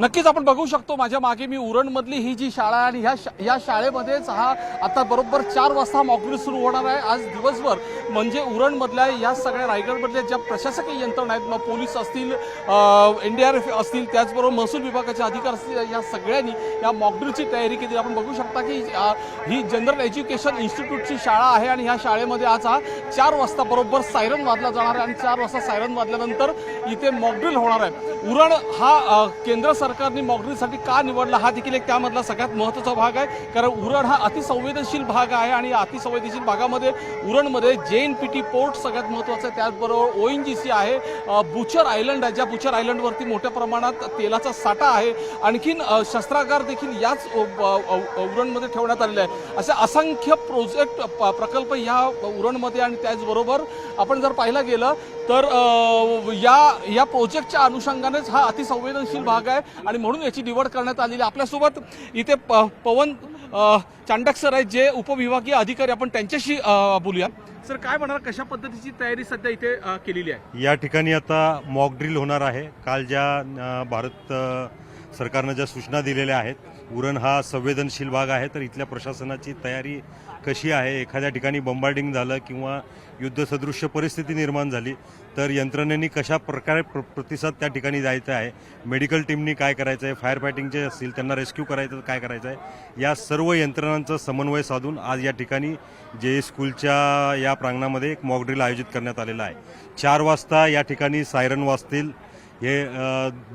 नक्कीच आपण बघू शकतो माझ्या मागे मी उरणमधली ही जी शाळा आहे आणि ह्या शा- या शाळेमध्येच हा आता बरोबर चार वाजता मॉकड्रिल सुरू होणार आहे. आज दिवसभर म्हणजे उरणमधल्या या सगळ्या रायगडमधल्या ज्या प्रशासकीय यंत्रणा आहेत मग पोलीस असतील एन डी आर एफ असतील त्याचबरोबर महसूल विभागाचे अधिकार असतील या सगळ्यांनी या मॉकड्रिलची तयारी केली. आपण बघू शकता की ही जनरल एज्युकेशन इन्स्टिट्यूटची शाळा आहे आणि ह्या शाळेमध्ये आज हा चार वाजता बरोबर सायरन वाजला जाणार आहे आणि चार वाजता सायरन वाजल्यानंतर इथे मॉकड्रिल होणार आहे. उरण हा केंद्र सरकार सरकारने मॉकड्रिलसाठी का निवडला हा देखील एक त्यामधला सगळ्यात महत्त्वाचा भाग आहे. कारण उरण हा अतिसंवेदनशील भाग आहे आणि अतिसंवेदनशील भागामध्ये उरणमध्ये जे एन पी टी पोर्ट सगळ्यात महत्त्वाचं आहे. त्याचबरोबर ओ एन जी सी आहे बुचर आयलंड आहे. ज्या बुचर आयलंडवरती मोठ्या प्रमाणात तेलाचा साठा आहे. आणखीन शस्त्रागार देखील याच उरणमध्ये ठेवण्यात आलेले आहे. असे असंख्य प्रोजेक्ट प- प्रकल्प ह्या उरणमध्ये आणि त्याचबरोबर आपण जर पाहिलं गेलं तर या या प्रोजेक्टच्या अनुषंगानेच हा अतिसंवेदनशील भाग आहे आणि म्हणून याची निवड करण्यात आलेली आपल्यासोबत इथे प- पवन चांडक सर आहेत जे उपविभागीय अधिकारी. आपण त्यांच्याशी बोलूया. सर काय म्हणाल कशा पद्धतीची तयारी सध्या इथे केलेली आहे? या ठिकाणी आता मॉक ड्रिल होणार आहे. काल ज्या भारत सरकारनं ज्या सूचना दिलेल्या आहेत उरण हा संवेदनशील भाग आहे तर इथल्या प्रशासनाची तयारी कशी आहे? एखाद्या ठिकाणी बंबार्डिंग झालं किंवा युद्धसदृश्य परिस्थिती निर्माण झाली तर यंत्रणेनी कशा प्रकारे प्र प्रतिसाद त्या ठिकाणी जायचा आहे? मेडिकल टीमनी काय करायचं आहे फायर फायटिंगचे असतील त्यांना रेस्क्यू करायचं काय करायचं आहे या सर्व यंत्रणांचा समन्वय साधून आज या ठिकाणी जे स्कूलच्या या प्रांगणामध्ये एक मॉकड्रिल आयोजित करण्यात आलेला आहे. चार वाजता या ठिकाणी सायरन वाजतील. हे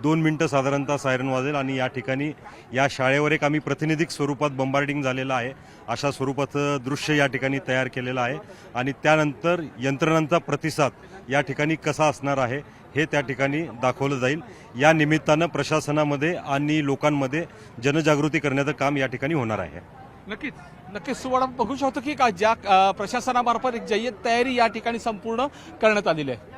दोन मिनटं साधारणतः सायरन वाजेल आणि या ठिकाणी या शाळेवर एक आम्ही प्रातिनिधिक स्वरूपात बंबार्डिंग झालेलं आहे. अशा स्वरूपाचं दृश्य या ठिकाणी तयार केलेलं आहे. आणि त्यानंतर यंत्रणांचा प्रतिसाद या ठिकाणी कसा असणार आहे हे त्या ठिकाणी दाखवलं जाईल. या निमित्तानं प्रशासनामध्ये आणि लोकांमध्ये जनजागृती करण्याचं काम या ठिकाणी होणार आहे. नक्कीच. नक्कीच सुवर्ण बघू शकतो की का ज्या प्रशासनामार्फत एक जय्यत तयारी या ठिकाणी संपूर्ण करण्यात आलेली आहे.